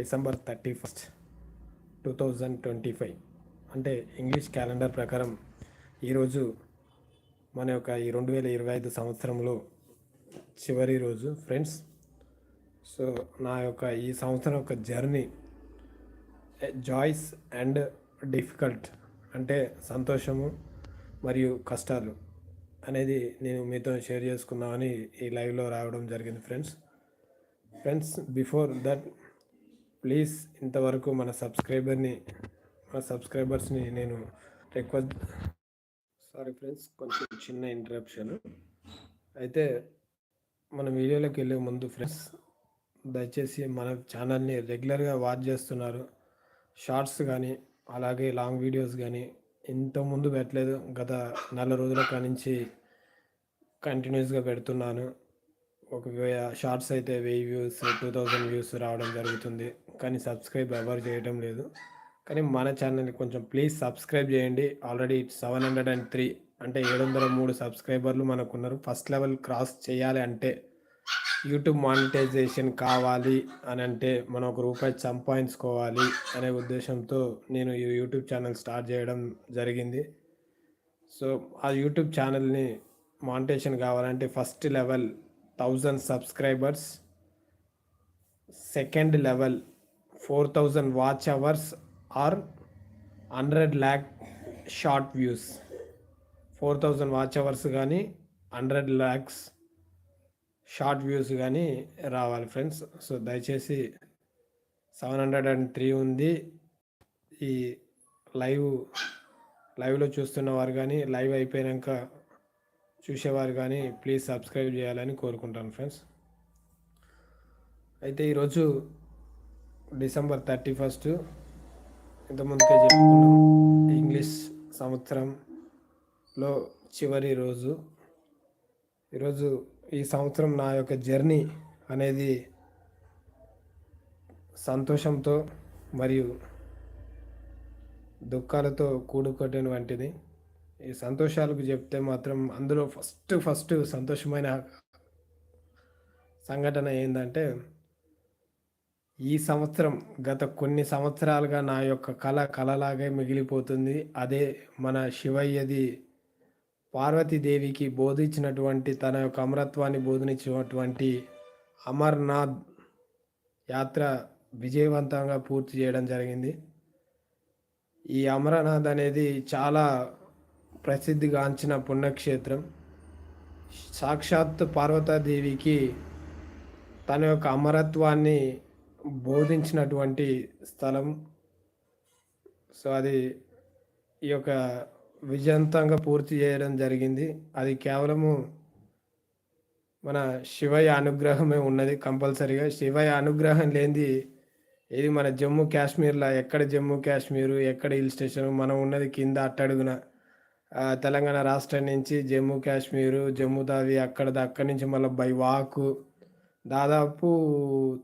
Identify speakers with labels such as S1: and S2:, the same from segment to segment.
S1: December thirty first two thousand twenty five. అంటే English calendar ప్రకారం ఈరోజు మన యొక్క ఈ రెండు వేల ఇరవై ఐదు సంవత్సరంలో చివరి రోజు ఫ్రెండ్స్. సో నా యొక్క ఈ సంవత్సరం యొక్క జర్నీ జాయ్స్ అండ్ డిఫికల్ట్ అంటే సంతోషము మరియు కష్టాలు అనేది నేను మీతో షేర్ చేసుకుందామని ఈ లైవ్లో రావడం జరిగింది friends. Friends before that please ఇంతవరకు మన సబ్స్క్రైబర్ని మన సబ్స్క్రైబర్స్ని నేను రిక్వెస్ట్ సారీ ఫ్రెండ్స్ కొంచెం చిన్న ఇంటరప్షన్. అయితే మన వీడియోలోకి వెళ్ళే ముందు ఫ్రెండ్స్ దయచేసి మన ఛానల్ని రెగ్యులర్గా వాచ్ చేస్తున్నారు. షార్ట్స్ కానీ అలాగే లాంగ్ వీడియోస్ కానీ ఇంత ముందు పెట్టలేదు. గత నెల రోజుల కానించి కంటిన్యూస్గా పెడుతున్నాను. ఒక షార్ట్స్ అయితే వెయ్యి వ్యూస్ టూ థౌజండ్ వ్యూస్ రావడం జరుగుతుంది. కానీ సబ్స్క్రైబ్ ఎవరు చేయడం లేదు. కానీ మన ఛానల్ని కొంచెం ప్లీజ్ సబ్స్క్రైబ్ చేయండి. Already seven hundred and three అంటే ఏడు వందల మూడు సబ్స్క్రైబర్లు మనకు ఉన్నారు ఫస్ట్ లెవెల్ క్రాస్ చేయాలి అంటే యూట్యూబ్ మానిటైజేషన్ కావాలి అని అంటే మనం ఒక రూపాయి సంపాదించుకోవాలి అనే ఉద్దేశంతో నేను ఈ యూట్యూబ్ ఛానల్ స్టార్ట్ చేయడం జరిగింది. సో ఆ యూట్యూబ్ ఛానల్ని మానిటేషన్ కావాలంటే first level thousand subscribers second level four thousand watch hours or hundred lakh short views. Four thousand watch hours కానీ హండ్రెడ్ ల్యాక్స్ షార్ట్ వ్యూస్ కానీ రావాలి ఫ్రెండ్స్. సో దయచేసి సెవెన్ హండ్రెడ్ అండ్ త్రీ ఉంది. ఈ live లైవ్లో చూస్తున్న వారు కానీ లైవ్ అయిపోయాక చూసేవారు కానీ ప్లీజ్ సబ్స్క్రైబ్ చేయాలని కోరుకుంటాను ఫ్రెండ్స్. అయితే ఈరోజు డిసెంబర్ థర్టీ ఫస్ట్ ఇంతకుముందుకే చెప్పుకున్నాం ఇంగ్లీష్ సంవత్సరంలో చివరి రోజు. ఈరోజు ఈ సంవత్సరం నా యొక్క జర్నీ అనేది సంతోషంతో మరియు దుఃఖాలతో కూడుకొట్టిన వంటిది. ఈ సంతోషాలకు చెప్తే మాత్రం అందులో ఫస్ట్ ఫస్ట్ సంతోషమైన సంఘటన ఏంటంటే ఈ సంవత్సరం గత కొన్ని సంవత్సరాలుగా నా యొక్క కళ కళలాగే మిగిలిపోతుంది. అదే మన శివయ్యది పార్వతీదేవికి బోధించినటువంటి తన యొక్క అమరత్వాన్ని బోధించినటువంటి అమర్నాథ్ యాత్ర విజయవంతంగా పూర్తి చేయడం జరిగింది. ఈ అమరనాథ్ అనేది చాలా ప్రసిద్ధిగాంచిన పుణ్యక్షేత్రం. సాక్షాత్ పార్వతీదేవికి తన యొక్క అమరత్వాన్ని బోధించినటువంటి స్థలం. సో అది ఈ యొక్క విజయంతంగా పూర్తి చేయడం జరిగింది. అది కేవలము మన శివయ్య అనుగ్రహమే ఉన్నది కంపల్సరీగా. శివయ్య అనుగ్రహం లేనిది ఇది మన జమ్మూ కాశ్మీర్లో? ఎక్కడ జమ్మూ కాశ్మీరు? ఎక్కడ హిల్ స్టేషన్? మనం ఉన్నది కింద అట్టడుగున. తెలంగాణ రాష్ట్రం నుంచి జమ్మూ కాశ్మీరు జమ్మూ తావి అక్కడ అక్కడి నుంచి మళ్ళీ బై వాకు దాదాపు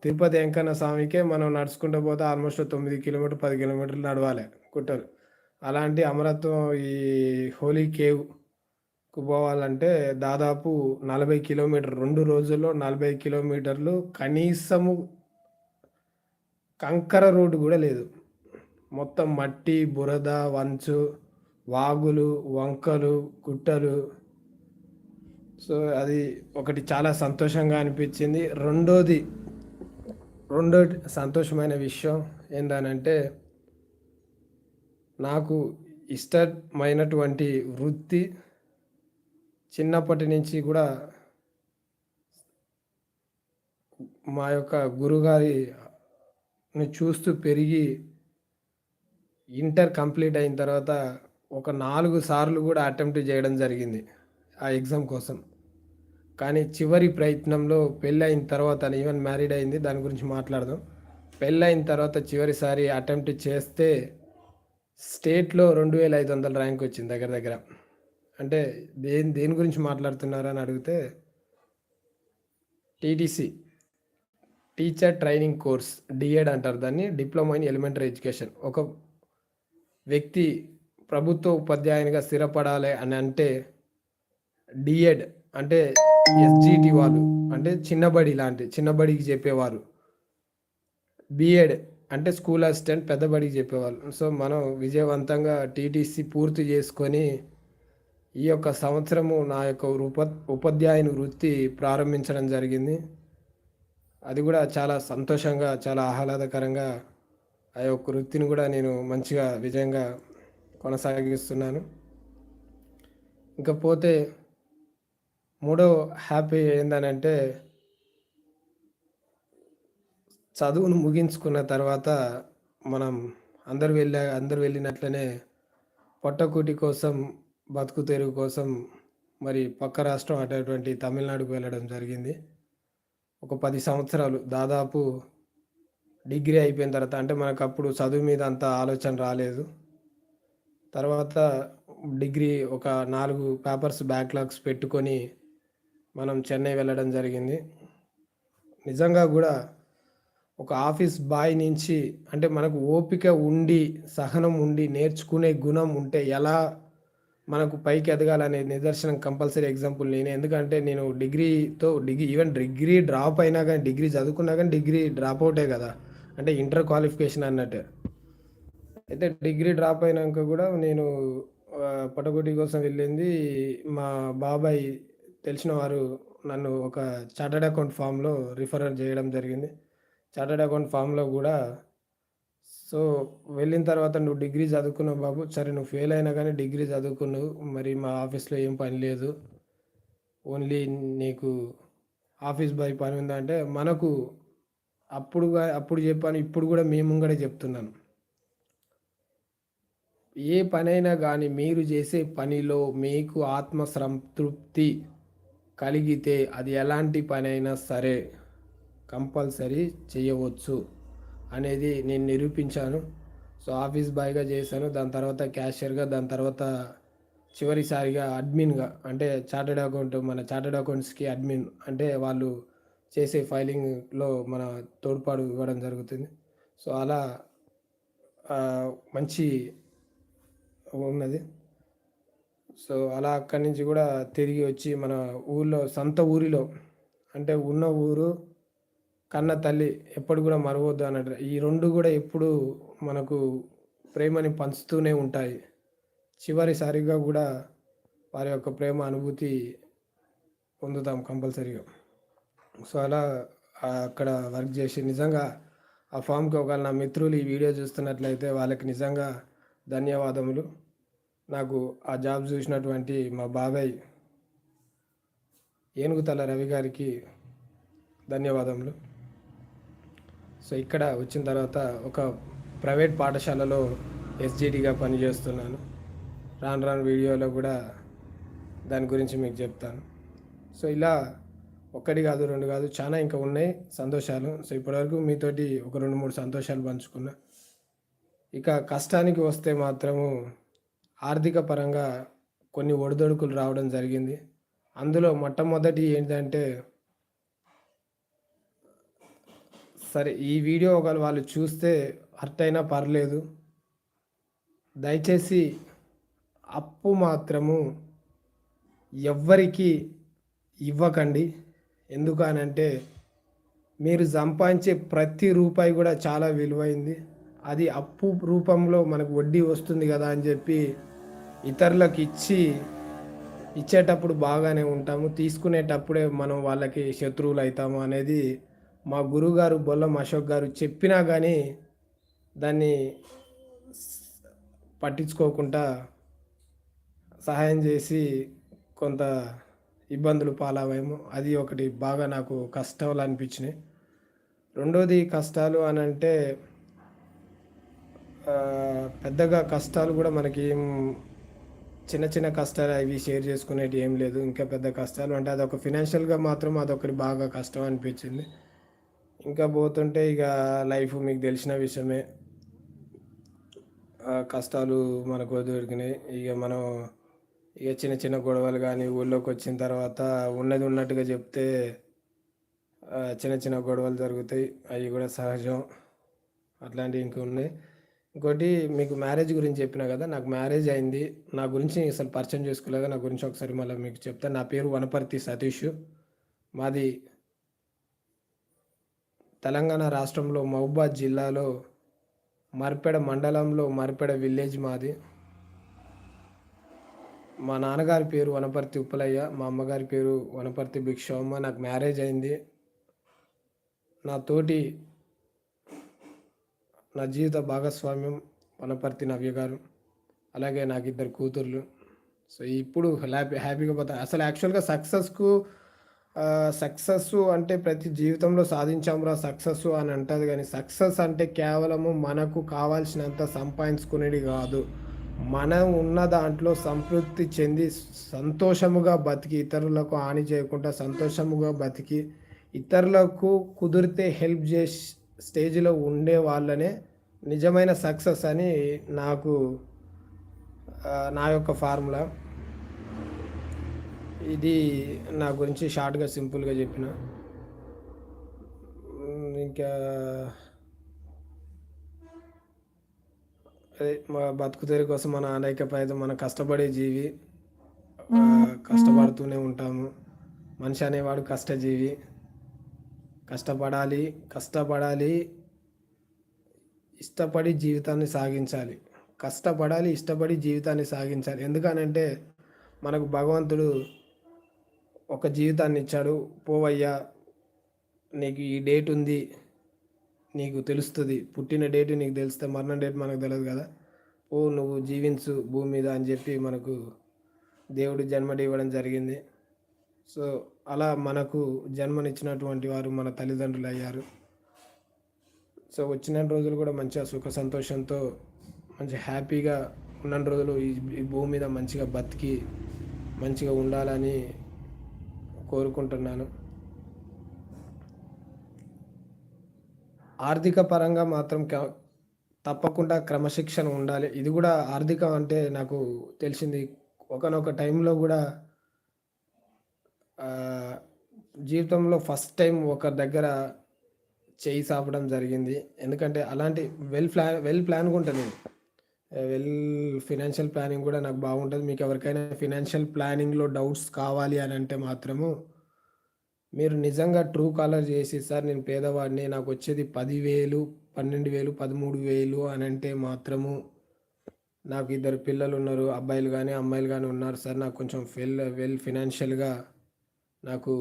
S1: తిరుపతి వెంకన్న స్వామికే మనం నడుచుకుంటూ పోతే ఆల్మోస్ట్ తొమ్మిది కిలోమీటర్ పది కిలోమీటర్లు నడవాలి కుట్టరు అలాంటి అమరత్వం ఈ హోలీ కేవ్కు పోవాలంటే దాదాపు నలభై కిలోమీటర్ రెండు రోజుల్లో నలభై కిలోమీటర్లు కనీసము కంకర రోడ్డు కూడా లేదు. మొత్తం మట్టి బురద వంచు వాగులు వంకలు గుట్టలు సో అది ఒకటి చాలా సంతోషంగా అనిపించింది. రెండోది రెండో సంతోషమైన విషయం ఏంటనంటే నాకు ఇష్టమైనటువంటి వృత్తి చిన్నప్పటి నుంచి కూడా మా యొక్క గురుగారిని చూస్తూ పెరిగి ఇంటర్ కంప్లీట్ అయిన తర్వాత ఒక నాలుగు సార్లు కూడా అటెంప్ట్ చేయడం జరిగింది. ఆ ఎగ్జామ్ కోసం. కానీ చివరి ప్రయత్నంలో పెళ్ళైన తర్వాత ఈవెన్ మ్యారీడ్ అయింది దాని గురించి మాట్లాడదాం. పెళ్ళైన తర్వాత చివరిసారి అటెంప్ట్ చేస్తే స్టేట్లో రెండు వేల ఐదు వందల ర్యాంక్ వచ్చింది దగ్గర దగ్గర. అంటే దేని దేని గురించి మాట్లాడుతున్నారని అడిగితే TTC teacher training course D Ed అంటారు దాన్ని డిప్లొమా ఇన్ ఎలిమెంటరీ ఎడ్యుకేషన్. ఒక వ్యక్తి ప్రభుత్వ ఉపాధ్యాయునిగా స్థిరపడాలి అని అంటే డిఎడ్ అంటే ఎస్జిటి వాళ్ళు అంటే చిన్నబడి లాంటి చిన్నబడికి చెప్పేవారు. బిఎడ్ అంటే స్కూల్ అసిస్టెంట్ పెద్దబడికి చెప్పేవాళ్ళు. సో మనం విజయవంతంగా టీటీసీ పూర్తి చేసుకొని ఈ యొక్క సంవత్సరము నా యొక్క ఉప ఉపాధ్యాయుని వృత్తి ప్రారంభించడం జరిగింది. అది కూడా చాలా సంతోషంగా చాలా ఆహ్లాదకరంగా ఆ యొక్క వృత్తిని కూడా నేను మంచిగా విజయంగా కొనసాగిస్తున్నాను. ఇంకపోతే పోతే మూడో హ్యాపీ ఏందనంటే చదువును ముగించుకున్న తర్వాత మనం అందరు వెళ్ళా అందరు వెళ్ళినట్లనే పొట్టకూటి కోసం బతుకు తెరుగు కోసం మరి పక్క రాష్ట్రం అటువంటి తమిళనాడుకు వెళ్ళడం జరిగింది. ఒక పది సంవత్సరాలు దాదాపు డిగ్రీ అయిపోయిన తర్వాత అంటే మనకు అప్పుడు చదువు మీద అంత ఆలోచన రాలేదు. తర్వాత డిగ్రీ ఒక నాలుగు పేపర్స్ బ్యాక్లాగ్స్ పెట్టుకొని మనం చెన్నై వెళ్ళడం జరిగింది. నిజంగా కూడా ఒక ఆఫీస్ బాయ్ నుంచి అంటే మనకు ఓపిక ఉండి సహనం ఉండి నేర్చుకునే గుణం ఉంటే ఎలా మనకు పైకి ఎదగాలనే నిదర్శనం కంపల్సరీ ఎగ్జాంపుల్ నేనే. ఎందుకంటే నేను డిగ్రీతో డిగ్రీ ఈవెన్ డిగ్రీ డ్రాప్ అయినా కానీ డిగ్రీ చదువుకున్నా కానీ డిగ్రీ డ్రాప్ అవుటే కదా. అంటే ఇంటర్ క్వాలిఫికేషన్ అన్నట్టే. అయితే డిగ్రీ డ్రాప్ అయినాక కూడా నేను పటగొట్టి కోసం వెళ్ళింది మా బాబాయ్ తెలిసిన వారు నన్ను ఒక చార్టర్డ్ అకౌంట్ ఫామ్లో రిఫర్ చేయడం జరిగింది. చార్టర్డ్ అకౌంట్ ఫామ్లో కూడా సో వెళ్ళిన తర్వాత నువ్వు డిగ్రీ చదువుకున్నావు బాబు. సరే నువ్వు ఫెయిల్ అయినా కానీ డిగ్రీ చదువుకున్నావు. మరి మా ఆఫీస్లో ఏం పని లేదు. ఓన్లీ నీకు ఆఫీస్ బాయ్ పని ఉందంటే మనకు అప్పుడు అప్పుడు చెప్పాను. ఇప్పుడు కూడా మేము కూడా చెప్తున్నాను. ఏ పనైనా కానీ మీరు చేసే పనిలో మీకు ఆత్మ సంతృప్తి కలిగితే అది ఎలాంటి పనైనా సరే కంపల్సరీ చేయవచ్చు అనేది నేను నిరూపించాను. సో ఆఫీస్ బాయ్గా చేశాను. దాని తర్వాత క్యాషియర్గా దాని తర్వాత చివరిసారిగా అడ్మిన్గా అంటే చార్టెడ్ అకౌంట్ మన చార్టెడ్ అకౌంట్స్కి అడ్మిన్ అంటే వాళ్ళు చేసే ఫైలింగ్లో మన తోడ్పాటు ఇవ్వడం జరుగుతుంది. సో అలా మంచి ఉన్నది. సో అలా అక్కడి నుంచి కూడా తిరిగి వచ్చి మన ఊళ్ళో సొంత ఊరిలో అంటే ఉన్న ఊరు కన్న తల్లి ఎప్పుడు కూడా మరవద్దు అన్నట్టు. ఈ రెండు కూడా ఎప్పుడు మనకు ప్రేమని పంచుతూనే ఉంటాయి. చివరిసారిగా కూడా వారి యొక్క ప్రేమ అనుభూతి పొందుతాం కంపల్సరీగా. సో అలా అక్కడ వర్క్ చేసి నిజంగా ఆ ఫామ్కి ఒకవేళ నా మిత్రులు ఈ వీడియో చూస్తున్నట్లయితే వాళ్ళకి నిజంగా ధన్యవాదములు. నాకు ఆ జాబ్ చూసినటువంటి మా బాబాయ్ ఏనుగుతల రవి గారికి ధన్యవాదములు. సో ఇక్కడ వచ్చిన తర్వాత ఒక ప్రైవేట్ పాఠశాలలో ఎస్జిటిగా పనిచేస్తున్నాను. రాను రాను వీడియోలో కూడా దాని గురించి మీకు చెప్తాను. సో ఇలా ఒక్కటి కాదు రెండు కాదు చాలా ఇంకా ఉన్నాయి సంతోషాలు. సో ఇప్పటివరకు మీతోటి ఒక రెండు మూడు సంతోషాలు పంచుకున్నా. ఇక కష్టానికి వస్తే మాత్రము ఆర్థిక పరంగా కొన్ని ఒడిదొడుకులు రావడం జరిగింది. అందులో మొట్టమొదటి ఏంటంటే సరే ఈ వీడియో ఒకవేళ వాళ్ళు చూస్తే హర్ట్ అయినా పర్లేదు. దయచేసి అప్పు మాత్రము ఎవ్వరికి ఇవ్వకండి. ఎందుకనంటే మీరు సంపాదించే ప్రతి రూపాయి కూడా చాలా విలువైంది. అది అప్పు రూపంలో మనకు వడ్డీ వస్తుంది కదా అని చెప్పి ఇతరులకు ఇచ్చి ఇచ్చేటప్పుడు బాగానే ఉంటాము. తీసుకునేటప్పుడే మనం వాళ్ళకి శత్రువులు అవుతాము అనేది మా గురువుగారు బొల్లం అశోక్ గారు చెప్పినా కానీ దాన్ని పట్టించుకోకుండా సహాయం చేసి కొంత ఇబ్బందులు పాలవేమో అది ఒకటి బాగా నాకు కష్టాలు అనిపించినాయి. రెండోది కష్టాలు అని అంటే పెద్దగా కష్టాలు కూడా మనకి ఏం చిన్న చిన్న కష్టాలు అవి షేర్ చేసుకునేవి ఏం లేదు. ఇంకా పెద్ద కష్టాలు అంటే అదొక ఫినాన్షియల్గా మాత్రం అదొకటి బాగా కష్టం అనిపించింది. ఇంకా పోతుంటే ఇక లైఫ్ మీకు తెలిసిన విషయమే. కష్టాలు మనకు దొరికినాయి. ఇక మనం ఇక చిన్న చిన్న గొడవలు కానీ ఊళ్ళోకి వచ్చిన తర్వాత ఉన్నది ఉన్నట్టుగా చెప్తే చిన్న చిన్న గొడవలు జరుగుతాయి. అవి కూడా సహజం. అట్లాంటివి ఇంకా ఉన్నాయి. ఇంకోటి మీకు మ్యారేజ్ గురించి చెప్పిన కదా నాకు మ్యారేజ్ అయింది. నా గురించి అసలు పరిచయం చేసుకోలేదు? నా గురించి ఒకసారి మళ్ళీ మీకు చెప్తాను నా పేరు వనపర్తి సతీష్. మాది తెలంగాణ రాష్ట్రంలో మహబూబాద్ జిల్లాలో మర్పెడ మండలంలో మర్పెడ విలేజ్ మాది. మా నాన్నగారి పేరు వనపర్తి ఉప్పలయ్య మా అమ్మగారి పేరు వనపర్తి భిక్షమ్మ నాకు మ్యారేజ్ అయింది. నా తోటి నా జీవిత భాగస్వామ్యం వనపర్తి నవ్య గారు అలాగే నాకు ఇద్దరు కూతుర్లు. సో ఇప్పుడు హ్యాపీ హ్యాపీగా పోతాను అసలు యాక్చువల్గా సక్సెస్కు సక్సెస్ అంటే ప్రతి జీవితంలో సాధించాంరా సక్సెస్ అని అంటుంది కానీ సక్సెస్ అంటే కేవలము మనకు కావాల్సినంత సంపాదించుకునేది కాదు. మనం ఉన్న దాంట్లో సంతృప్తి చెంది సంతోషముగా బతికి ఇతరులకు హాని చేయకుండా సంతోషముగా బతికి ఇతరులకు కుదిరితే హెల్ప్ చేసి స్టేజ్లో ఉండే వాళ్ళనే నిజమైన సక్సెస్ అని నాకు నా యొక్క ఫార్ములా. ఇది నా గురించి షార్ట్గా సింపుల్గా చెప్పిన. ఇంకా అదే మా బతుకు కోసం మన అనేక ప్రయత్నం మన కష్టపడే జీవి కష్టపడుతూనే ఉంటాము. మనిషి అనేవాడు కష్టజీవి. కష్టపడాలి కష్టపడాలి ఇష్టపడి జీవితాన్ని సాగించాలి. కష్టపడాలి ఇష్టపడి జీవితాన్ని సాగించాలి. ఎందుకనంటే మనకు భగవంతుడు ఒక జీవితాన్ని ఇచ్చాడు. పోవయ్యా నీకు ఈ డేట్ ఉంది నీకు తెలుస్తుంది. పుట్టిన డేట్ నీకు తెలిస్తే మరణ డేట్ మనకు తెలియదు కదా. ఓ నువ్వు జీవించు భూమి మీద అని చెప్పి మనకు దేవుడు జన్మడి ఇవ్వడం జరిగింది. సో అలా మనకు జన్మనిచ్చినటువంటి వారు మన తల్లిదండ్రులు అయ్యారు. సో వచ్చిన రోజులు కూడా మంచిగా సుఖ సంతోషంతో మంచి హ్యాపీగా ఉన్న రోజులు ఈ భూమి మీద మంచిగా బతికి మంచిగా ఉండాలని కోరుకుంటున్నాను. ఆర్థిక పరంగా మాత్రం తప్పకుండా క్రమశిక్షణ ఉండాలి. ఇది కూడా ఆర్థికం అంటే నాకు తెలిసింది. ఒకనొక టైంలో కూడా జీవితంలో ఫస్ట్ టైం ఒకరి దగ్గర చేయి సాపడం జరిగింది. ఎందుకంటే అలాంటి వెల్ ప్లాన్ వెల్ ప్లాన్ ఉంటుంది. నేను వెల్ ఫినాన్షియల్ ప్లానింగ్ కూడా నాకు బాగుంటుంది. మీకు ఎవరికైనా ఫినాన్షియల్ ప్లానింగ్లో డౌట్స్ కావాలి అని అంటే మాత్రము మీరు నిజంగా ట్రూ కాలర్ చేసి సార్ నేను పేదవాడిని నాకు వచ్చేది పదివేలు పన్నెండు వేలు పదమూడు వేలు అని అంటే మాత్రము నాకు ఇద్దరు పిల్లలు ఉన్నారు అబ్బాయిలు కానీ అమ్మాయిలు కానీ ఉన్నారు. సార్ నాకు కొంచెం వెల్ వెల్ ఫినాన్షియల్గా నాకు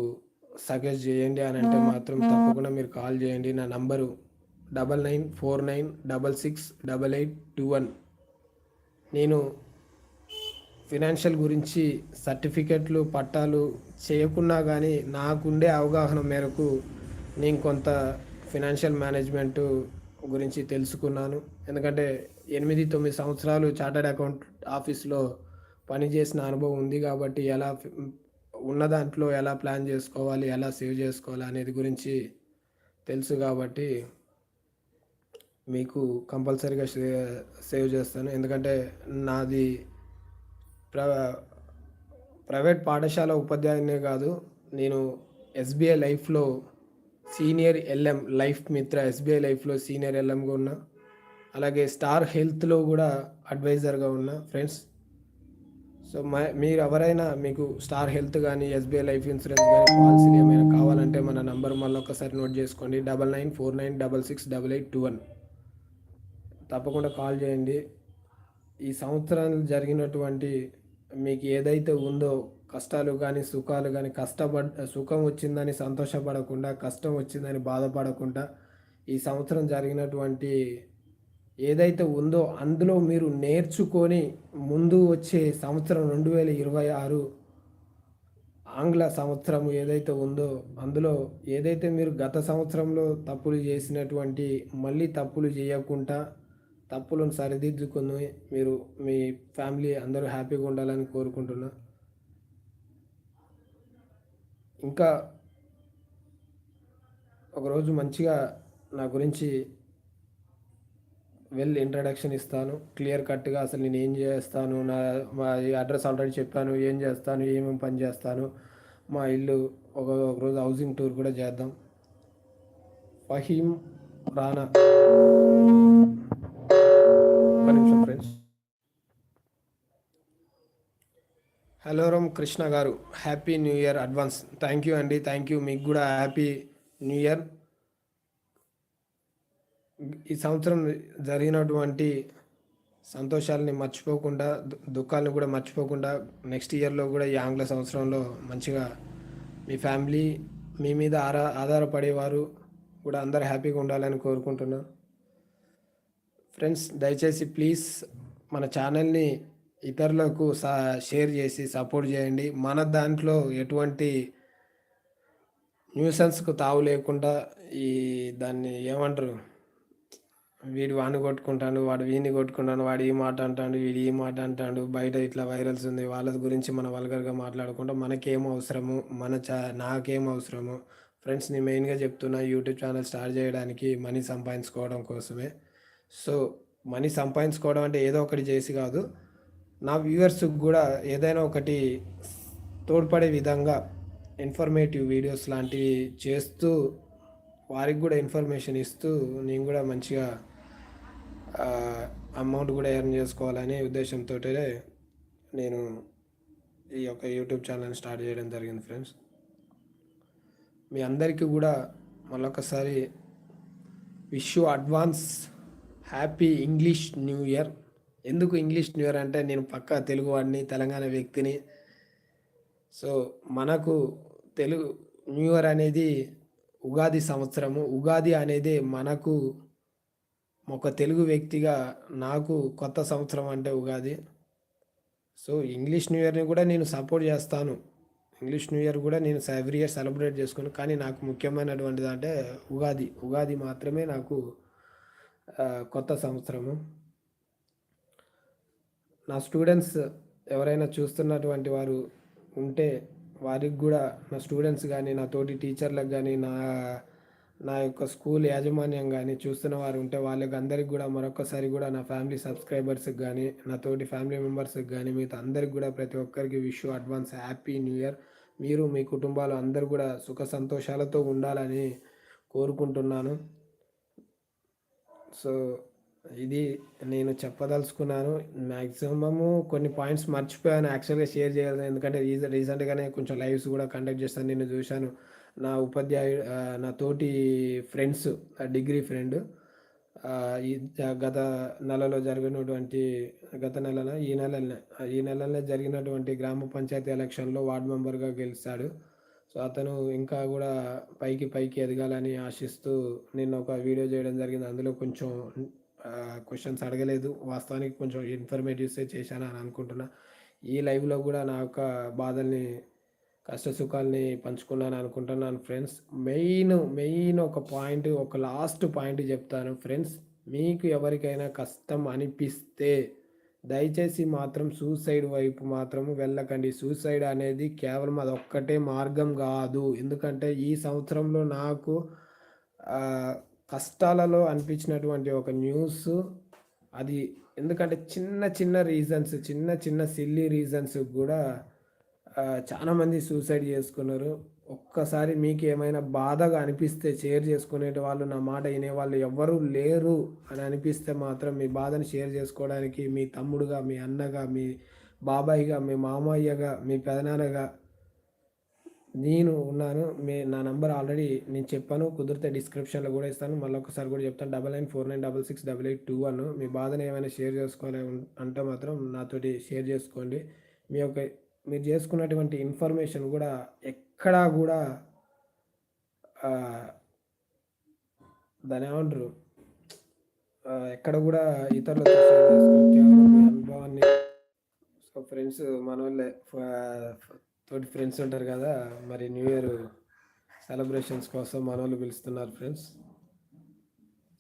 S1: సజెస్ట్ చేయండి అని అంటే మాత్రం తప్పకుండా మీరు కాల్ చేయండి. నా number double nine four nine double six double eight two one నేను ఫినాన్షియల్ గురించి సర్టిఫికెట్లు పట్టాలు చేయకున్నా కానీ నాకుండే అవగాహన మేరకు నేను కొంత ఫినాన్షియల్ మేనేజ్మెంట్ గురించి తెలుసుకున్నాను. ఎందుకంటే ఎనిమిది తొమ్మిది సంవత్సరాలు చార్టర్డ్ అకౌంట్ ఆఫీస్లో పనిచేసిన అనుభవం ఉంది కాబట్టి ఎలా ఉన్న దాంట్లో ఎలా ప్లాన్ చేసుకోవాలి ఎలా సేవ్ చేసుకోవాలి అనేది గురించి తెలుసు కాబట్టి మీకు కంపల్సరీగా సేవ్ చేస్తాను. ఎందుకంటే నాది ప్ర ప్రైవేట్ పాఠశాల ఉపాధ్యాయునే కాదు. నేను ఎస్బీఐ లైఫ్లో senior LM life Mitra SBI లైఫ్లో సీనియర్ ఎల్ఎంగా ఉన్నా అలాగే స్టార్ హెల్త్లో కూడా అడ్వైజర్గా ఉన్నా. ఫ్రెండ్స్ సో మీరు ఎవరైనా మీకు స్టార్ హెల్త్ కానీ ఎస్బీఐ లైఫ్ ఇన్సూరెన్స్ కానీ పాలసీలు ఏమైనా కావాలంటే మన నంబర్ మళ్ళీ ఒకసారి నోట్ చేసుకోండి. Double nine four nine double six double eight two one. తప్పకుండా కాల్ చేయండి. ఈ సంవత్సరాలు జరిగినటువంటి మీకు ఏదైతే ఉందో కష్టాలు కానీ సుఖాలు కానీ కష్టపడ సుఖం వచ్చిందని సంతోషపడకుండా కష్టం వచ్చిందని బాధపడకుండా ఈ సంవత్సరం జరిగినటువంటి ఏదైతే ఉందో అందులో మీరు నేర్చుకొని ముందు వచ్చే సంవత్సరం రెండు వేల ఇరవై ఆరు ఆంగ్ల సంవత్సరం ఏదైతే ఉందో అందులో ఏదైతే మీరు గత సంవత్సరంలో తప్పులు చేసినటువంటి మళ్ళీ తప్పులు చేయకుండా తప్పులను సరిదిద్దుకొని మీరు మీ ఫ్యామిలీ అందరూ హ్యాపీగా ఉండాలని కోరుకుంటున్నా. ఇంకా ఒకరోజు మంచిగా నా గురించి వెల్ ఇంట్రడక్షన్ ఇస్తాను. క్లియర్ కట్గా అసలు నేను ఏం చేస్తాను నా మా అడ్రస్ ఆల్రెడీ చెప్పాను ఏం చేస్తాను ఏమేమి పని చేస్తాను. మా ఇల్లు ఒక రోజు హౌసింగ్ టూర్ కూడా చేద్దాం. ఫహీం రానా. ఫ్రెండ్స్ హలో కృష్ణ గారు happy new year advance thank you అండి థ్యాంక్ యూ మీకు కూడా హ్యాపీ న్యూ ఇయర్ ఈ సంవత్సరం జరిగినటువంటి సంతోషాలని మర్చిపోకుండా దుఃఖాలను కూడా మర్చిపోకుండా నెక్స్ట్ ఇయర్లో కూడా ఈ ఆంగ్ల సంవత్సరంలో మంచిగా మీ ఫ్యామిలీ మీ మీద ఆరా ఆధారపడేవారు కూడా అందరు హ్యాపీగా ఉండాలని కోరుకుంటున్నాను ఫ్రెండ్స్ దయచేసి ప్లీజ్ మన ఛానల్ని ఇతరులకు సా షేర్ చేసి సపోర్ట్ చేయండి. మన దాంట్లో ఎటువంటి న్యూసెన్స్కు తావు లేకుండా ఈ దాన్ని ఏమంటారు? వీడు వాడిని కొట్టుకుంటాడు వాడు వీడిని కొట్టుకుంటాడు వాడు ఈ మాట అంటాడు వీడు ఈ మాట అంటాడు బయట ఇట్లా వైరల్స్ ఉంది వాళ్ళ గురించి మన వల్గర్గా మాట్లాడకుండా మనకేం అవసరము? మన చా నాకేం అవసరము? ఫ్రెండ్స్ నేను మెయిన్గా చెప్తున్నా యూట్యూబ్ ఛానల్ స్టార్ట్ చేయడానికి మనీ సంపాదించుకోవడం కోసమే. సో మనీ సంపాదించుకోవడం అంటే ఏదో ఒకటి చేసి కాదు నా వ్యూవర్స్కి కూడా ఏదైనా ఒకటి తోడ్పడే విధంగా ఇన్ఫర్మేటివ్ వీడియోస్ లాంటివి చేస్తూ వారికి కూడా ఇన్ఫర్మేషన్ ఇస్తూ నేను కూడా మంచిగా అమౌంట్ కూడా ఎర్న్ చేసుకోవాలనే ఉద్దేశంతో నేను ఈ యొక్క యూట్యూబ్ ఛానల్ స్టార్ట్ చేయడం జరిగింది ఫ్రెండ్స్. మీ అందరికీ కూడా మళ్ళొకసారి wish you advance happy English new year. ఎందుకు ఇంగ్లీష్ న్యూ ఇయర్ అంటే నేను పక్కా తెలుగు వాడిని తెలంగాణ వ్యక్తిని. సో మనకు తెలుగు న్యూ ఇయర్ అనేది ఉగాది సంవత్సరము. ఉగాది అనేది మనకు ఒక తెలుగు వ్యక్తిగా నాకు కొత్త సంవత్సరం అంటే ఉగాది. సో ఇంగ్లీష్ న్యూ ఇయర్ని కూడా నేను సపోర్ట్ చేస్తాను. ఇంగ్లీష్ న్యూ ఇయర్ కూడా నేను ఎవ్రీ ఇయర్ సెలబ్రేట్ చేసుకుని కానీ నాకు ముఖ్యమైనటువంటిది అంటే ఉగాది. ఉగాది మాత్రమే నాకు కొత్త సంవత్సరము. నా స్టూడెంట్స్ ఎవరైనా చూస్తున్నటువంటి వారు ఉంటే వారికి కూడా నా స్టూడెంట్స్ కానీ నా తోటి టీచర్లకు కానీ నా నా యొక్క స్కూల్ యాజమాన్యం కానీ చూస్తున్న వారు ఉంటే వాళ్ళకి అందరికి కూడా మరొకసారి కూడా నా ఫ్యామిలీ సబ్స్క్రైబర్స్కి కానీ నా తోటి ఫ్యామిలీ మెంబర్స్కి కానీ మీతో అందరికి కూడా ప్రతి ఒక్కరికి wish advance happy new year. మీరు మీ కుటుంబాలు అందరు కూడా సుఖ సంతోషాలతో ఉండాలని కోరుకుంటున్నాను. సో ఇది నేను చెప్పదలుచుకున్నాను. మ్యాక్సిమము కొన్ని పాయింట్స్ మర్చిపోయాను యాక్చువల్గా షేర్ చేయాలి ఎందుకంటే రీసెంట్గానే కొంచెం లైవ్స్ కూడా కండక్ట్ చేస్తాను. నేను చూశాను. నా ఉపాధ్యాయుడు నా తోటి ఫ్రెండ్స్ డిగ్రీ ఫ్రెండ్ ఈ గత నెలలో జరిగినటువంటి గత నెలన ఈ నెలనే ఈ నెలనే జరిగినటువంటి గ్రామ పంచాయతీ ఎలక్షన్లో వార్డ్ మెంబర్గా గెలిచాడు. సో అతను ఇంకా కూడా పైకి పైకి ఎదగాలని ఆశిస్తూ నేను ఒక వీడియో చేయడం జరిగింది. అందులో కొంచెం క్వశ్చన్స్ అడగలేదు. వాస్తవానికి కొంచెం ఇన్ఫర్మేటివ్సే చేశాను అని అనుకుంటున్నా. ఈ లైవ్లో కూడా నా యొక్క బాధల్ని కష్ట సుఖాల్ని పంచుకున్నాను అనుకుంటున్నాను ఫ్రెండ్స్. మెయిన్ మెయిన్ ఒక పాయింట్ ఒక లాస్ట్ పాయింట్ చెప్తాను ఫ్రెండ్స్. మీకు ఎవరికైనా కష్టం అనిపిస్తే దయచేసి మాత్రం సూసైడ్ వైపు మాత్రం వెళ్ళకండి. సూసైడ్ అనేది కేవలం అది ఒక్కటే మార్గం కాదు. ఎందుకంటే ఈ సంవత్సరంలో నాకు కష్టాలలో అనిపించినటువంటి ఒక న్యూస్ అది. ఎందుకంటే చిన్న చిన్న రీజన్స్ చిన్న చిన్న సిల్లీ రీజన్స్ కూడా చాలామంది సూసైడ్ చేసుకున్నారు. ఒక్కసారి మీకు ఏమైనా బాధగా అనిపిస్తే షేర్ చేసుకునే వాళ్ళు నా మాట వినే వాళ్ళు ఎవ్వరూ లేరు అని అనిపిస్తే మాత్రం మీ బాధను షేర్ చేసుకోవడానికి మీ తమ్ముడుగా మీ అన్నగా మీ బాబాయిగా మీ మామయ్యగా మీ పెదనాన్నగా నేను ఉన్నాను. మీ నా నంబర్ ఆల్రెడీ నేను చెప్పాను. కుదిరితే డిస్క్రిప్షన్లో కూడా ఇస్తాను. మళ్ళీ ఒకసారి కూడా చెప్తాను. Double nine four nine double six double eight two one మీ బాధను ఏమైనా షేర్ చేసుకోవాలి అంటే మాత్రం నాతోటి షేర్ చేసుకోండి. మీ యొక్క మీరు చేసుకున్నటువంటి ఇన్ఫర్మేషన్ కూడా ఎక్కడా కూడా దాని ఏమంటారు? ఎక్కడ కూడా ఇతరులతో అనుభవాన్ని. సో ఫ్రెండ్స్ మన వాళ్ళే తోటి ఫ్రెండ్స్ ఉంటారు కదా మరి న్యూ ఇయర్ సెలబ్రేషన్స్ కోసం మన వాళ్ళు పిలుస్తున్నారు ఫ్రెండ్స్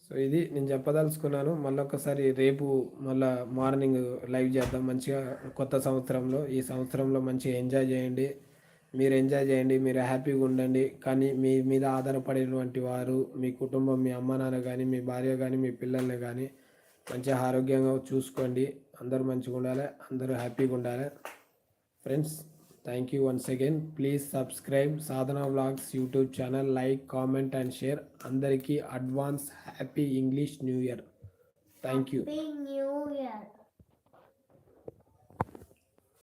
S1: సో ఇది నేను చెప్పదలుచుకున్నాను. మళ్ళీ ఒకసారి రేపు మళ్ళీ మార్నింగ్ లైవ్ చేద్దాం. మంచిగా కొత్త సంవత్సరంలో ఈ సంవత్సరంలో మంచిగా ఎంజాయ్ చేయండి. మీరు ఎంజాయ్ చేయండి మీరు హ్యాపీగా ఉండండి. కానీ మీ మీద ఆధారపడినటువంటి వారు మీ కుటుంబం మీ అమ్మ నాన్న కానీ మీ భార్య కానీ మీ పిల్లల్ని కానీ మంచిగా ఆరోగ్యంగా చూసుకోండి. అందరూ మంచిగా ఉండాలి అందరూ హ్యాపీగా ఉండాలి. Friends thank you once again please subscribe Sadhana vlogs YouTube channel like comment and share అందరికీ advance happy English new year thank you
S2: new year